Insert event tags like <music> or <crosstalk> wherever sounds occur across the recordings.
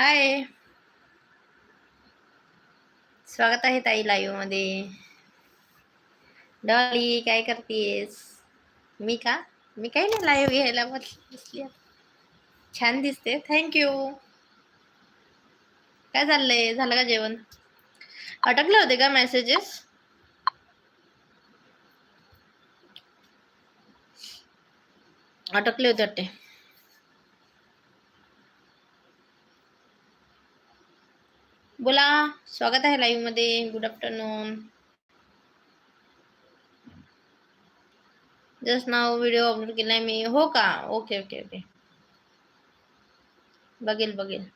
हाय. स्वागत आहे ताई लाईव्हमध्ये. डॉली काय करतेस? मी का? मी काही नाही लाईव्ह घ्यायला बसली छान दिसते. थँक्यू काय चाललंय? झालं का जेवण? अटकले होते का मेसेजेस अटकले होते वाटते. बोला स्वागत आहे लाईव्हमध्ये. गुड आफ्टरनून जस्ट नाव व्हिडिओ अपलोड केलाय मी. हो का? ओके ओके ओके बघेल बघेल.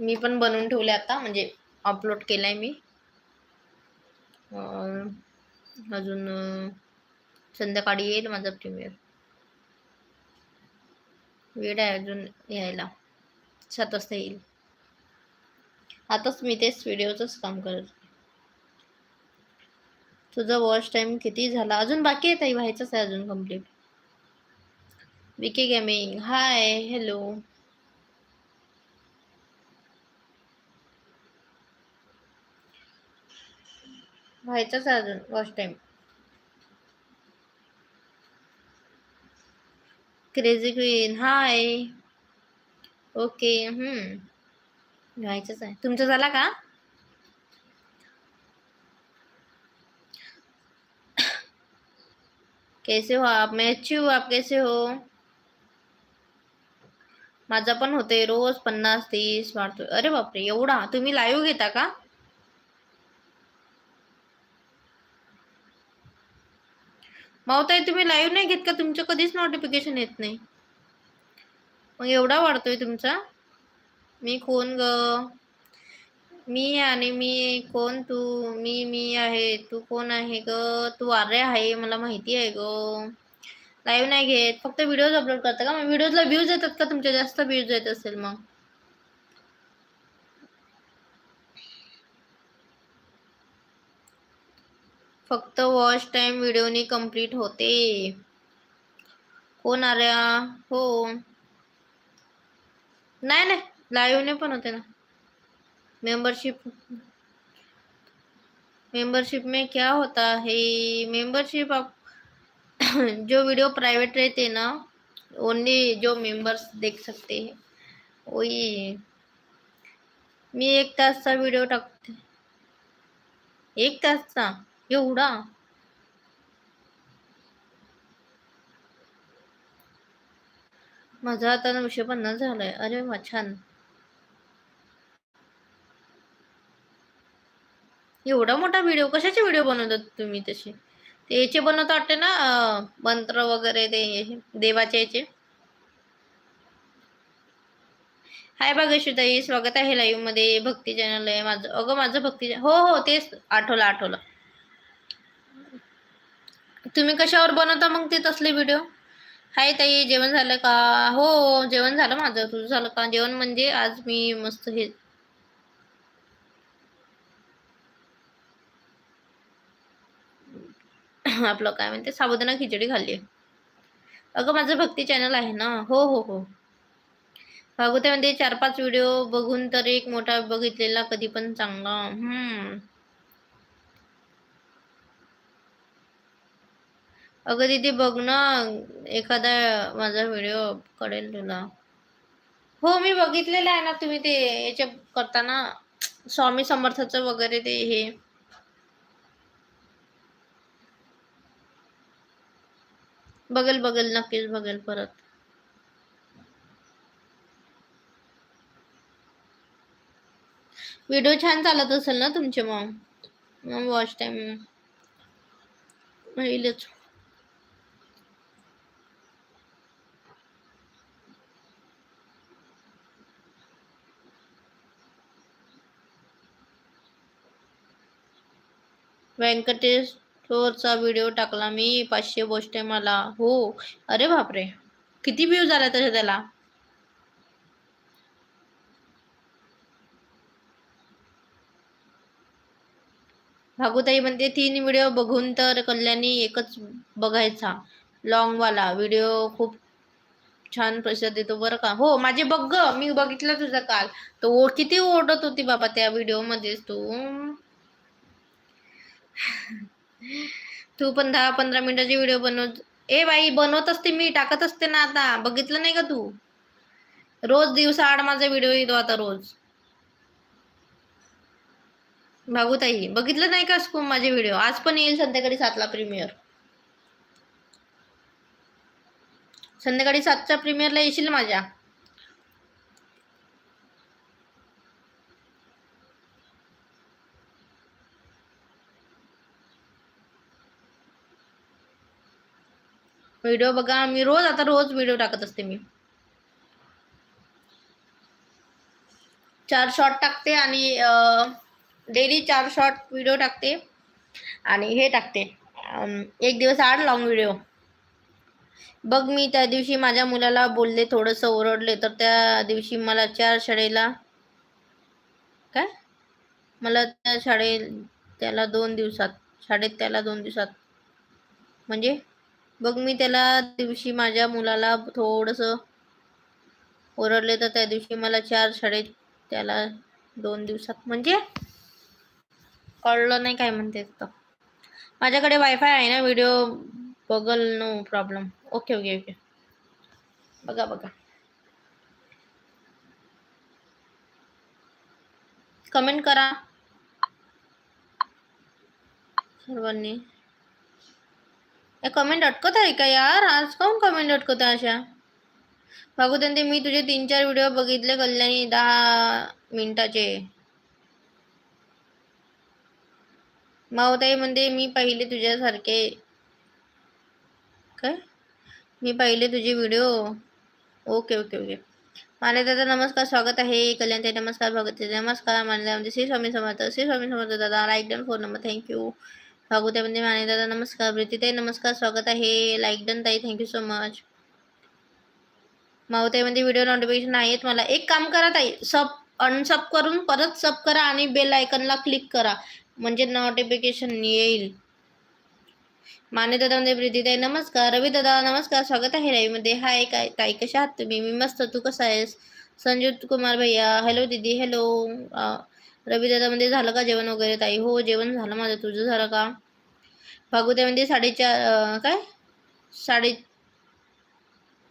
मी पण बनवून ठेवले आता म्हणजे अपलोड केलाय मी. अजून संध्याकाळी येईल माझा प्रीमियर वेळ आहे अजून यायला. सात वाजता येईल. आताच मी तेच व्हिडिओचंच काम करत तुझा वॉच टाइम किती झाला? अजून बाकी आहे ताई? व्हायचंच आहे अजून complete VK gaming hi hello व्हायचंच आहे अजून watch time crazy queen hi okay hmm व्हायचंच आहे. तुमचं झाला का? कैसे हो आप? मैं अच्छी हूँ, आप कैसे हो? माझा पण होते रोज पन्नास, तीस, वाढतोय. अरे बापरे, एवढा? तुम्ही लाईव्ह घेता का? मावताई तुम्ही लाईव्ह नाही घेत का? तुमचं कधीच नोटिफिकेशन येत नाही. मग एवढा वाढतोय तुमचा. मी कोण ग? मी आणि मी कोण? तू मी मी आहे. तू कोण आहे ग? तू आर्य आहे मला माहिती आहे ग. लाईव्ह नाही घेत. फक्त व्हिडिओज अपलोड करता का? मग व्हिडिओजला व्ह्यूज येतात का? तुमच्या जास्त व्ह्यूज येत असेल मग. फक्त वॉच टाइम व्हिडिओनी कंप्लीट होते. कोण आर्या हो. नाही नाही. लाईव्हने पण होते ना. मेंबरशिप मेंबरशिप में क्या होता है? मेंबरशिप आप <coughs> जो वीडियो प्राइवेट रहते हैं ना, ओनली जो मेंबर्स देख सकते हैं। वही। मी एक तासचा व्हिडिओ टाकते एक तासचा एवढा? माझा आता नऊशे पन्नास झालाय. अरे वा छान. एवढा मोठा व्हिडिओ? कशाचे व्हिडिओ बनवतात तुम्ही तसे? ते याचे बनवता वाटते ना मंत्र वगैरे ते देवाचे याचे? हाय भाग्यश्रीताई स्वागत आहे लाईव्हमध्ये. भक्ती चॅनल आहे माझं. अगं माझं भक्ती हो हो तेच आठवलं आठवलं. तुम्ही कशावर बनवता मग ते तसले व्हिडिओ हाय ताई जेवण झालं का? हो जेवण झालं माझं. तुझं झालं का? जेवण म्हणजे आज मी मस्त हे <clears throat> आपलं काय म्हणते? साबुदाणा खिचडी खाल्ली. अगं माझं भक्ती चॅनल आहे ना? हो हो हो. भागवतामध्ये चार पाच व्हिडिओ बघून तर एक मोठा बघितलेला कधी पण चांगला. हम्म. अगं दीदी बघ ना एखादा माझा व्हिडिओ कळेल तुला. हो मी बघितलेलं आहे ना तुम्ही ते याच्या करताना स्वामी समर्थाचं वगैरे ते हे. बघेल बघेल नक्कीच बघेल परत. व्हिडिओ छान चालत असेल ना तुमचे मग. मग वॉच टाइम येईलच व्यंकटेश चा व्हिडिओ टाकला मी पाचशे गोष्ट मला. हो. अरे बापरे. किती व्ह्यू झाला तसे त्याला? भागुताई म्हणते तीन व्हिडिओ बघून तर कल्याणी एकच बघायचा. लॉंगवाला व्हिडिओ खूप छान प्रतिसाद देतो बरं का? हो माझे बघ ग. मी बघितलं तुझा काल. तो किती ओढत होती बाबा त्या व्हिडिओमध्येच तू तू पण दहा पंधरा मिनिटाची व्हिडिओ बनवत ए बाई बनवत असते मी टाकत असते ना आता. बघितलं नाही का तू? रोज दिवसाआड माझा व्हिडिओ येतो आता रोज. भागुताई बघितलं नाही का स्कूम माझे व्हिडिओ? आज पण येईल संध्याकाळी सातला प्रीमियर संध्याकाळी सातच्या प्रीमियरला येशील माझ्या. व्हिडिओ बघा. मी रोज आता रोज व्हिडिओ टाकत असते मी. चार शॉर्ट टाकते आणि डेली चार शॉर्ट व्हिडिओ टाकते. आणि हे टाकते. एक दिवस आड लॉंग व्हिडिओ बघ मी त्या दिवशी माझ्या मुलाला बोलले थोडंसं ओरडले तर त्या दिवशी मला चार शाळेला काय? मला त्या शाळे त्याला दोन दिवसात शाळेत त्याला दोन दिवसात. म्हणजे? बघ मी त्याला दिवशी माझ्या मुलाला थोडंसं ओरडले तर त्या दिवशी मला चार शाळेत त्याला दोन दिवसात म्हणजे कळलं नाही काय म्हणते तर माझ्याकडे वायफाय आहे ना व्हिडिओ बघल no problem okay okay okay बघा बघा. कमेंट करा. सर्वांनी. कमेंट अटकत आहे का यार? आज काऊन कमेंट अटकत आहे अशा? बघू त्यांचे मी तुझे तीन चार व्हिडिओ बघितले कल्याणी दहा मिनिटाचे. मावताई म्हणते मी पहिले तुझ्यासारखे. काय? मी पाहिले तुझे video okay okay okay Mane दादा नमस्कार स्वागत आहे. कल्याण नमस्कार भगत नमस्कार. माने दादा म्हणजे श्री स्वामी समर्थ श्री स्वामी समर्थ दादा like done phone number thank you Bhagwate म्हणजे माने दादा नमस्कार. प्रीतीताई नमस्कार. स्वागत आहे. लाईक डन ताई. थँक्यू सो मच मावताईमध्ये व्हिडिओ नोटिफिकेशन आहेत. मला एक काम करा ताई. सब अनसब करून परत सब करा आणि बेल आयकनला क्लिक करा. म्हणजे नोटिफिकेशन येईल. माने दादा म्हणजे प्रीतीताई नमस्कार. रवी दादा नमस्कार. स्वागत आहे रवीमध्ये हाय काय ताई कशा आहात तुम्ही? मी मस्त. तू कसा आहेस? संजीव कुमार भैया. हॅलो दीदी. हॅलो रवी दादा झालं का जेवण वगैरे ताई? हो जेवण झालं माझं. तुझं झालं का? भागवत्यामध्ये साडेचार काय? साडे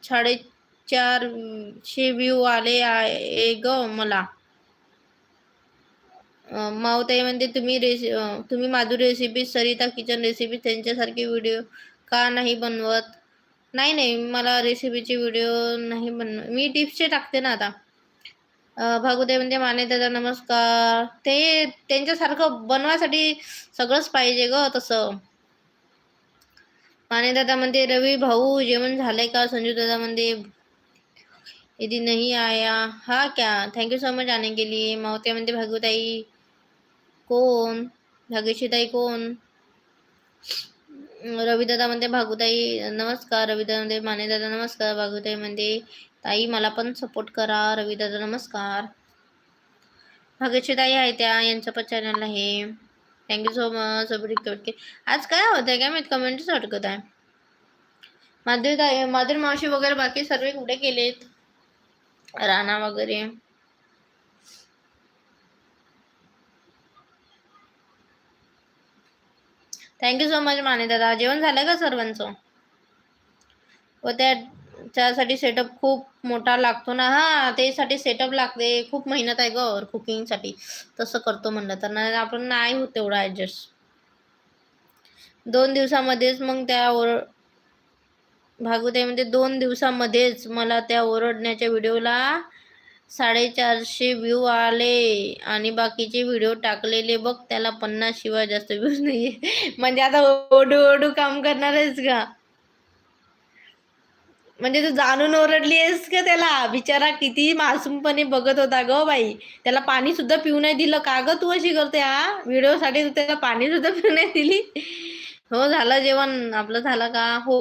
साडेचारशे व्ह्यू आले आहे ग मला. माऊताई मावताई म्हणते तुम्ही रेसि तुम्ही Madhuri recipe Sarita kitchen recipe त्यांच्यासारखी व्हिडिओ का नाही बनवत? नाही नाही मला रेसिपीचे व्हिडिओ नाही बनव मी टिप्सचे टाकते ना आता. भागुदे म्हणजे माने दादा नमस्कार. ते त्यांच्यासारखं बनवायसाठी सगळंच पाहिजे ग तसं. माने दादा म्हणते रवी भाऊ जेवण झालंय का? संजू दादा म्हणते यदि नहीं आया. हा क्या? थँक्यू सो मच आने के लिए. मावते म्हणते भागवताई कोण? भाग्यशीताई कोण? रविदादा म्हणते भागुताई नमस्कार. रविदादा म्हणते मानेदादा नमस्कार. भागुताई म्हणते ताई मला पण सपोर्ट करा. रविदादा नमस्कार. भाग्यशीताई आहे त्या यांचं पण चॅनल आहे. थँक्यू सो मच के आज काय होत आहे काय माहीत? कमेंटच अटकत आहे. माधुरी ताई माधुरी मावशी वगैरे बाकी सर्व कुठे गेलेत राणा वगैरे. थँक्यू सो मच माने दादा. जेवण झालं का सर्वांचं? व त्या त्यासाठी सेटअप खूप मोठा लागतो ना. हा त्यासाठी सेटअप लागते. खूप मेहनत आहे ग कुकिंगसाठी तसं करतो म्हणलं तर. नाही आपण नाही होत तेवढं ॲडजस्ट दोन दिवसामध्येच मग त्या ओर भागवताईमध्ये दोन दिवसामध्येच मला त्या ओरडण्याच्या व्हिडिओला साडेचारशे व्ह्यू आले. आणि बाकीचे व्हिडिओ टाकलेले बघ त्याला पन्नास शिवाय जास्त व्ह्यूज नाहीये. <laughs> म्हणजे आता ओढू ओढू काम करणार आहेस का म्हणजे तू जाणून ओरडली आहेस का त्याला? बिचारा किती मासूमपणे बघत होता ग बाई. त्याला पाणी सुद्धा पिऊ नाही दिलं. का ग तू अशी करते हा? व्हिडिओसाठी तू त्याला पाणी सुद्धा पिऊ नाही दिली? हो झालं जेवण. आपलं झालं का? हो.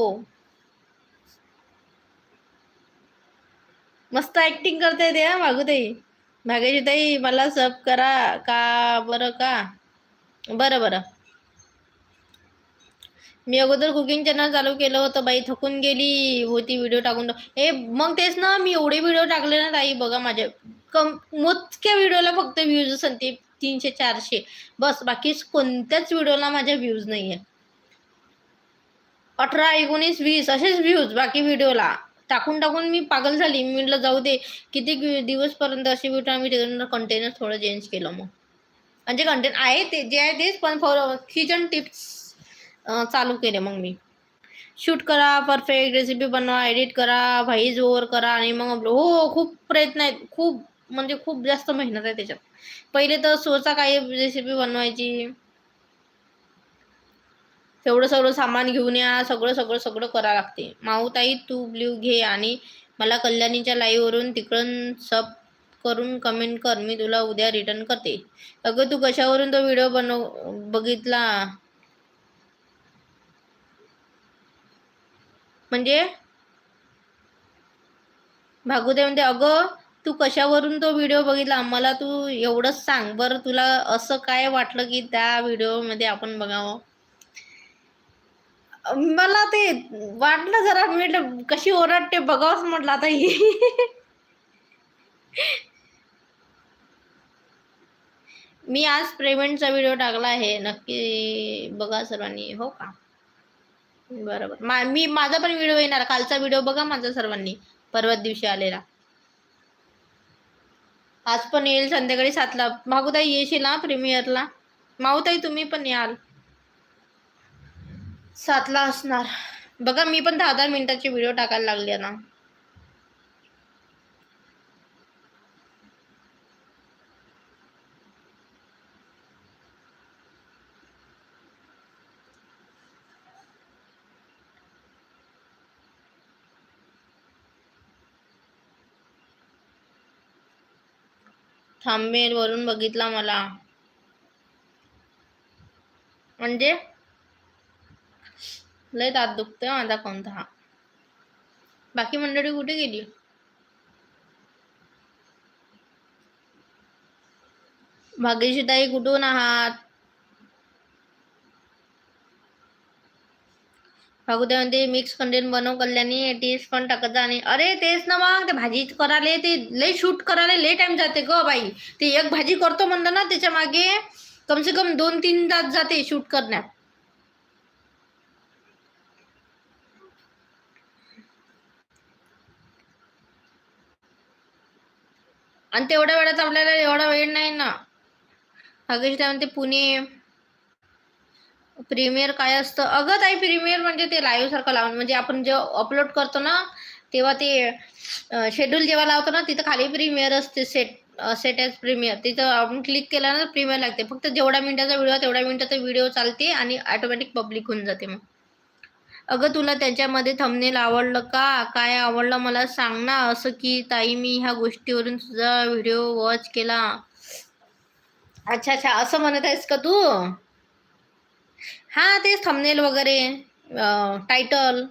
मस्त ऍक्टिंग करते ते हा भागुताई भाग्याची ताई मला सब करा का? बरं का? बरं बरं. मी अगोदर कुकिंग चॅनल चालू केलं होतं बाई थकून गेली. होती व्हिडिओ टाकून हे मग तेच ना मी एवढे व्हिडिओ टाकले ना ताई बघा माझे. कम मोजक्या व्हिडिओला फक्त व्ह्यूज असेल ते तीनशे चारशे. बस बाकी कोणत्याच व्हिडिओला माझ्या व्ह्यूज नाही आहे अठरा एकोणीस वीस असेच व्ह्यूज बाकी व्हिडिओला टाकून टाकून मी पागल झाली. मी म्हटलं जाऊ दे किती दिवसपर्यंत असे व्हिडिओ आम्ही त्याच्यानंतर कंटेनर थोडं चेंज केलं मग. म्हणजे कंटेंट आहे ते जे आहे तेच पण फॉर किचन टिप्स चालू केले मग मी. शूट करा परफेक्ट रेसिपी बनवा एडिट करा व्हाईज ओव्हर करा आणि मग हो, हो खूप प्रयत्न आहेत. खूप म्हणजे खूप जास्त मेहनत आहे त्याच्यात. पहिले तर सोचा काही रेसिपी बनवायची. तेवढं सगळं सामान घेऊन या सगळं सगळं सगळं करा लागते. माऊताई तू ब्ल्यू घे आणि मला कल्याणीच्या लाईव्हवरून तिकडून सब करून कमेंट कर. मी तुला उद्या रिटर्न करते. अगं तू कशावरून तो व्हिडिओ बनव बघितला? म्हणजे? भागुदे म्हणते अगं तू कशावरून तो व्हिडिओ बघितला? मला तू एवढंच सांग बरं तुला असं काय वाटलं की त्या व्हिडिओमध्ये आपण बघावं? मला ते वाटलं जरा मी म्हटलं कशी ओरडते बघावंच म्हटलं आता ही. मी आज पेमेंटचा व्हिडिओ टाकला आहे नक्की बघा सर्वांनी हो का? बरोबर. मा मी माझा पण व्हिडिओ येणार. कालचा व्हिडिओ बघा माझा सर्वांनी. परवा दिवशी आलेला. आज पण येईल संध्याकाळी सातला. मागूताई येशील ना प्रीमियरला माऊताई तुम्ही पण याल. सातला असणार. बघा मी पण दहा दहा मिनिटाचे व्हिडिओ टाकायला लागले ना थांबेल वरून बघितला मला. म्हणजे? लय दात दुखतोय माझा कोणता? हा बाकी मंडळी कुठे गेली? भाग्यशी ताई कुठून आहात? भागुदे म्हणते मिक्स कंटेंट बनव कल्याणी टेस्ट पण टाकत जा आणि अरे तेच ना मग ते भाजी करायला ते लय शूट करायला लय टाइम जाते ग बाई. ते एक भाजी करतो म्हणलं ना त्याच्यामागे कम से कम दोन तीन तास जाते शूट करण्यात. आणि तेवढ्या वेळात आपल्याला एवढा वेळ नाही ना. भाग्यशी म्हणते पुणे प्रीमियर काय असतं? अगं ताई प्रीमियर म्हणजे ते लाईव्ह सारखं लावून म्हणजे आपण जेव्हा अपलोड करतो ना तेव्हा ते शेड्यूल जेव्हा लावतो ना तिथं खाली प्रीमियर असते सेट सेट एज प्रीमियर तिथं आपण क्लिक केलं ना प्रीमियर लागते. फक्त जेवढ्या मिनिटाचा व्हिडिओ तेवढ्या मिनिटाचा व्हिडिओ चालते आणि ऑटोमॅटिक पब्लिक होऊन जाते मग. अगं तुला त्याच्यामध्ये थंबनेल आवडलं का? काय आवडलं मला सांग ना. असं की ताई मी ह्या गोष्टीवरून तुझा व्हिडिओ वॉच केला. अच्छा अच्छा. असं म्हणत आहेस का तू? हा तेच थंबनेल वगैरे टायटल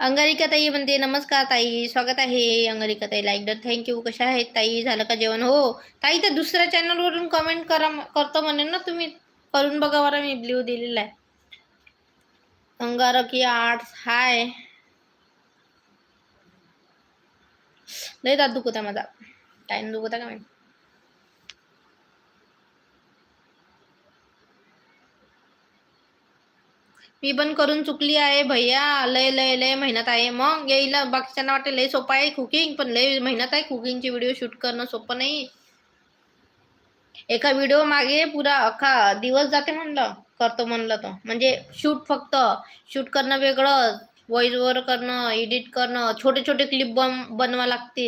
अंगारिका ताई म्हणते नमस्कार ताई स्वागत आहे अंगारिका ताई लाईक डर थँक्यू कशा आहेत ताई? झालं का जेवण? हो ताई तर दुसऱ्या चॅनलवरून कमेंट करा करतो म्हणेन ना तुम्ही. करून बघा बरं मी ब्ल्यू दिलेला आहे. अंगारकी आर्ट्स हाय लय दात दुखत आहे माझा. टाईम दुखत आहे का मी मी पण करून चुकली आहे भैया. लय लय लय मेहनत आहे. मग येईल. बाकीच्यांना वाटते लय सोपं आहे कुकिंग पण लय मेहनत आहे कुकिंगची व्हिडिओ शूट करणं सोपं नाही. एका व्हिडिओ मागे पुरा अख्खा दिवस जाते म्हणलं करतो म्हणलं तर. म्हणजे शूट फक्त शूट करणं वेगळं व्हॉइस ओव्हर करणं एडिट करणं छोटे छोटे क्लिप बन बनवा लागते.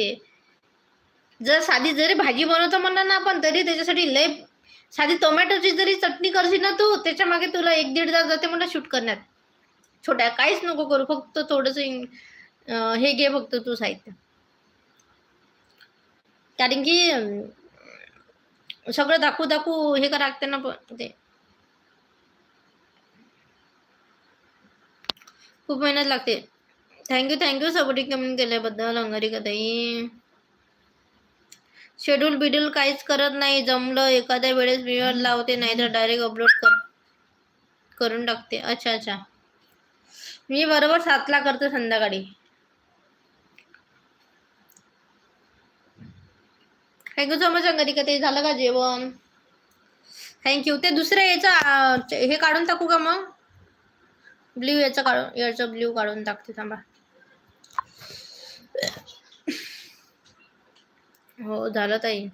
जर साधी जरी भाजी बनवतो म्हणलं ना आपण तरी त्याच्यासाठी लय साधी टोमॅटोची जरी चटणी करशील ना तू त्याच्यामागे तुला एक दीड तास जाते म्हणलं शूट करण्यात. छोट्या काहीच नको करू फक्त थोडस हे घे फक्त तू साहित्य. कारण की सगळं दाखवू दाखवू हे करा लागते ना पण ते. खूप मेहनत लागते. थँक्यू थँक्यू सपोर्टिंग कमेंट केल्याबद्दल अंगारी कदाई शेड्यूल बिड्यूल काहीच करत नाही. जमलं एखाद्या वेळेस व्हिडिओ लावते नाही तर डायरेक्ट अपलोड कर करून टाकते. अच्छा अच्छा. मी बरोबर सातला करते संध्याकाळी. थँक्यू सो मच अंगरिका ते झालं का जेवण? थँक्यू ते दुसऱ्या याचं हे काढून टाकू का मग? ब्ल्यू याचं काढून याचं ब्ल्यू काढून टाकते थांबा. हो झालं ताई.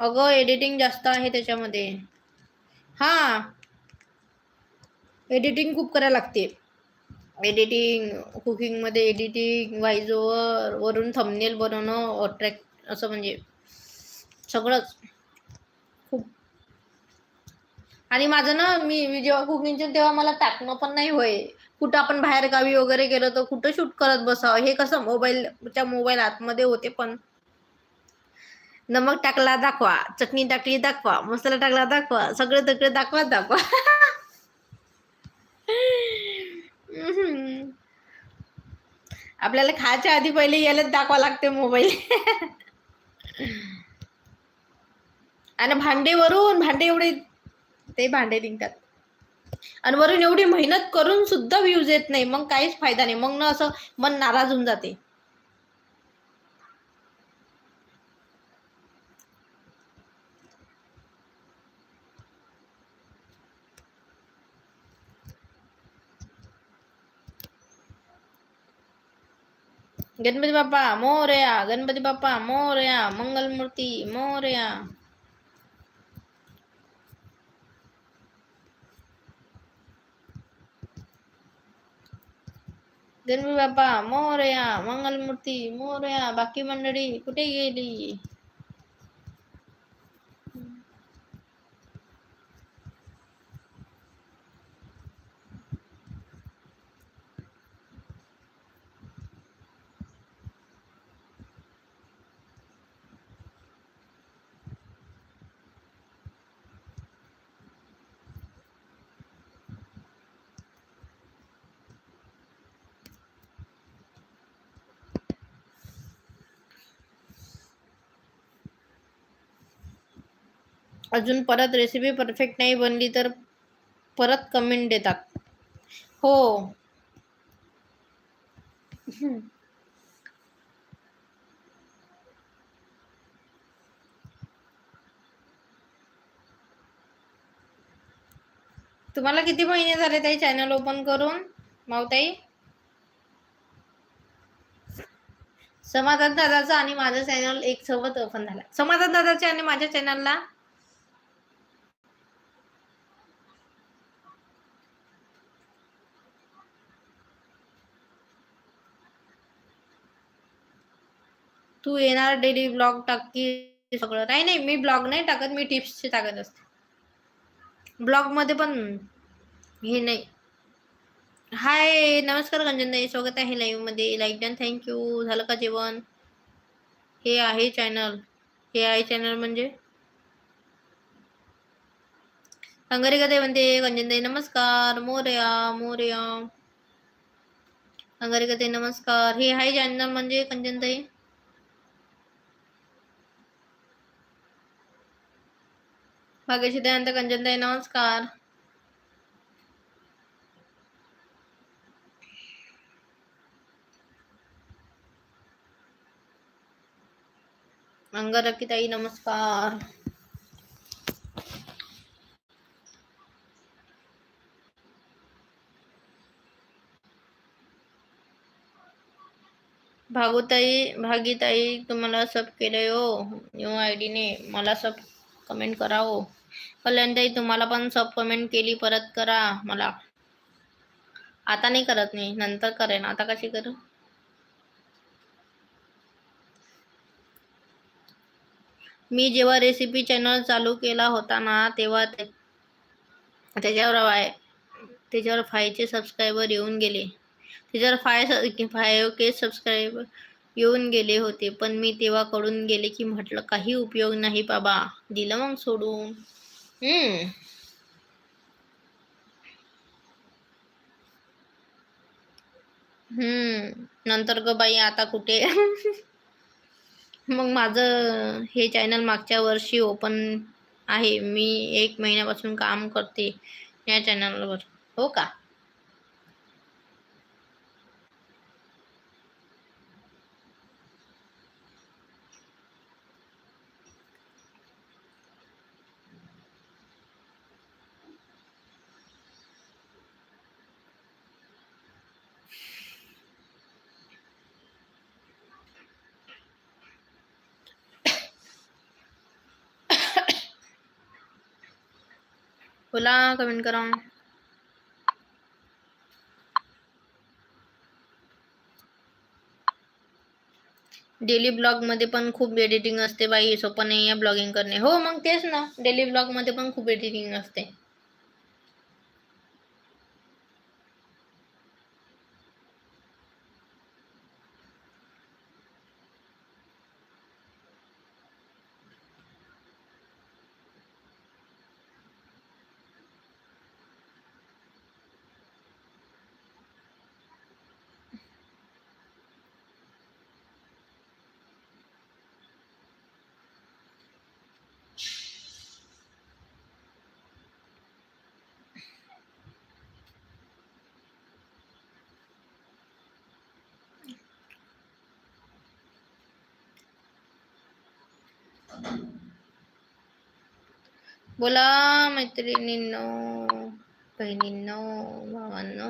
अगं एडिटिंग जास्त आहे त्याच्यामध्ये. हा. एडिटिंग खूप करायला लागते. एडिटिंग कुकिंगमध्ये एडिटिंग वाईज ओवर वरून थंबनेल बनवणं अट्रॅक्ट असं म्हणजे सगळंच. खूप. आणि माझं ना मी मी जेव्हा कुकिंगचे तेव्हा मला टाकणं पण नाही होय. कुठं आपण बाहेर गावी वगैरे गेलो तर कुठं शूट करत बसावं? हे कसं मोबाईलच्या मोबाईल आतमध्ये होते पण. नमक टाकला दाखवा. चटणी टाकली दाखवा. मसाला टाकला दाखवा. सगळे तगळे दाखवा दाखवा. <laughs> आपल्याला खायच्या आधी पहिले यालाच दाखवा लागते मोबाईल. आणि भांडे वरून भांडे एवढे ते भांडे निघतात. आणि वरून एवढी मेहनत करून सुद्धा व्ह्यूज येत नाही. मग काहीच फायदा नाही. मग ना असं मन नाराज होऊन जाते. गणपती बाप्पा मोरया गणपती बाप्पा मोरया मंगलमूर्ती मोरया गणपती बाप्पा मोरया मंगलमूर्ती मोरया बाकी मंडळी कुठे गेली अजून परत रेसिपी परफेक्ट नाही बनली तर परत कमेंट देतात. हो. तुम्हाला किती महिने झाले ताई चॅनल ओपन करून? मावताई? समाधान दादाचं आणि माझं चॅनल एक सोबत ओपन झाला. समाधान दादाच्या आणि माझ्या चॅनलला तू येणार डेली ब्लॉग टाकी सगळं. नाही नाही मी ब्लॉग नाही टाकत मी टिप्सचे टाकत असते. ब्लॉगमध्ये पण हे नाही. हाय नमस्कार गंजनताई स्वागत आहे लाईव्हमध्ये लाईक डन थँक्यू झालं का जेवण? हे आहे चॅनल हे आहे चॅनल म्हणजे? अंगारिका ते म्हणते गंजनताई नमस्कार. मोर्या मोर्या. अंगारिका ते नमस्कार. हे आहे चॅनल म्हणजे कंजनताई? भाग्यशी दयानंद कंजनताई नमस्कार. अंगारकीताई नमस्कार. भागुताई भागीताई तुम्हाला सब केलंय हो न्यू आय डीने मला सब कमेंट करावं कल्याणताई तुम्हाला पण सब कमेंट केली परत करा मला. आता नाही करत मी नंतर करेन. आता कशी करू? मी जेव्हा रेसिपी चॅनल चालू केला होता ना तेव्हा त्याच्यावर वाय त्याच्यावर फायचे सबस्क्रायबर येऊन गेले. त्याच्यावर फाय फाय के सबस्क्रायबर येऊन गेले होते. पण मी तेव्हा कडून गेले की म्हटलं काही उपयोग नाही बाबा. दिलं मग सोडून. हम्म. हम्म. नंतर ग बाई आता कुठे? मग माझं हे चॅनल मागच्या वर्षी ओपन आहे. मी एक महिन्यापासून काम करते या चॅनलवर हो का? बोला, कमेंट करा डेली ब्लॉग मध्ये पण खूप एडिटिंग असते बाई सोपं नाही आहे ब्लॉगिंग करणे. हो, मग तेच ना डेली ब्लॉग मध्ये पण खूप एडिटिंग असते. बोला मैत्रिणींनो बहिणींनो भावांनो.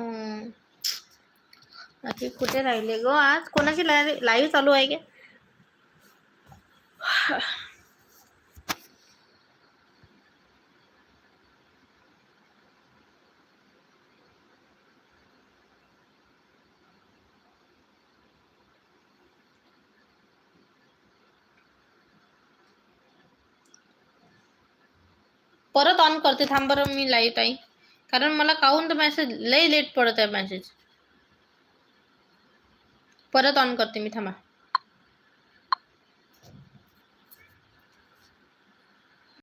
बाकी कुठे राहिले गो आज? कोणाची लाईव्ह चालू आहे का <laughs> परत ऑन करते. थांब बरं मी लाइट आई कारण मला काहून तर मेसेज लय लेट पडत आहे मेसेज परत ऑन करते मी थांबा.